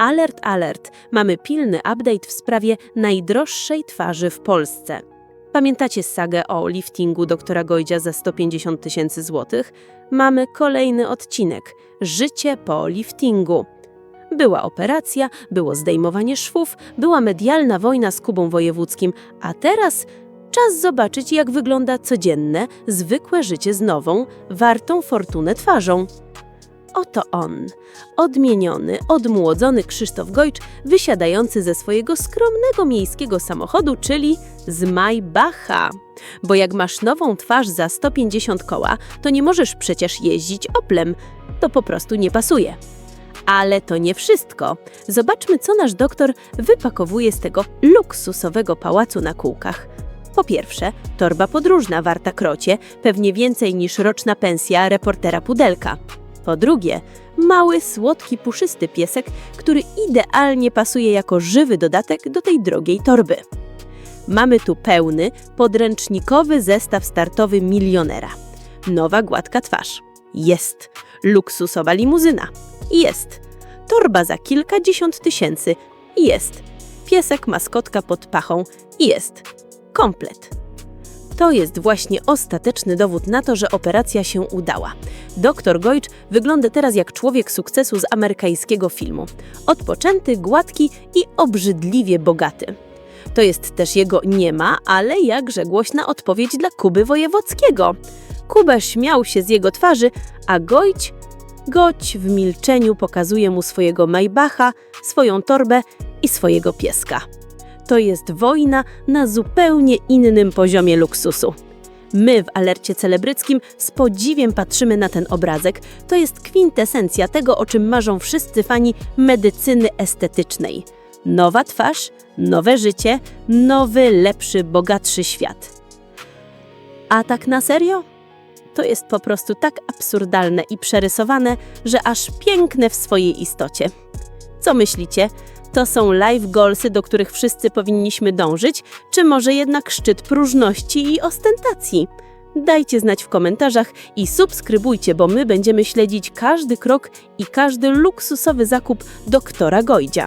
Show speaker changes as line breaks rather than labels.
Alert, alert! Mamy pilny update w sprawie najdroższej twarzy w Polsce. Pamiętacie sagę o liftingu doktora Gojdzia za 150 tysięcy złotych? Mamy kolejny odcinek. Życie po liftingu. Była operacja, było zdejmowanie szwów, była medialna wojna z Kubą Wojewódzkim, a teraz czas zobaczyć, jak wygląda codzienne, zwykłe życie z nową, wartą fortunę twarzą. Oto on, odmieniony, odmłodzony Krzysztof Gojcz, wysiadający ze swojego skromnego miejskiego samochodu, czyli z Maybacha. Bo jak masz nową twarz za 150 koła, to nie możesz przecież jeździć Oplem. To po prostu nie pasuje. Ale to nie wszystko. Zobaczmy, co nasz doktor wypakowuje z tego luksusowego pałacu na kółkach. Po pierwsze, torba podróżna warta krocie, pewnie więcej niż roczna pensja reportera Pudelka. Po drugie, mały, słodki, puszysty piesek, który idealnie pasuje jako żywy dodatek do tej drogiej torby. Mamy tu pełny, podręcznikowy zestaw startowy milionera. Nowa gładka twarz. Jest. Luksusowa limuzyna. Jest. Torba za kilkadziesiąt tysięcy. Jest. Piesek maskotka pod pachą. Jest. Komplet. To jest właśnie ostateczny dowód na to, że operacja się udała. Doktor Gojcz wygląda teraz jak człowiek sukcesu z amerykańskiego filmu. Odpoczęty, gładki i obrzydliwie bogaty. To jest też jego nie ma, ale jakże głośna odpowiedź dla Kuby Wojewódzkiego. Kuba śmiał się z jego twarzy, a Gojć, Goć w milczeniu pokazuje mu swojego Maybacha, swoją torbę i swojego pieska. To jest wojna na zupełnie innym poziomie luksusu. My w alercie celebryckim z podziwiem patrzymy na ten obrazek. To jest kwintesencja tego, o czym marzą wszyscy fani medycyny estetycznej. Nowa twarz, nowe życie, nowy, lepszy, bogatszy świat. A tak na serio? To jest po prostu tak absurdalne i przerysowane, że aż piękne w swojej istocie. Co myślicie? To są life goalsy, do których wszyscy powinniśmy dążyć, czy może jednak szczyt próżności i ostentacji? Dajcie znać w komentarzach i subskrybujcie, bo my będziemy śledzić każdy krok i każdy luksusowy zakup doktora Gojdzia.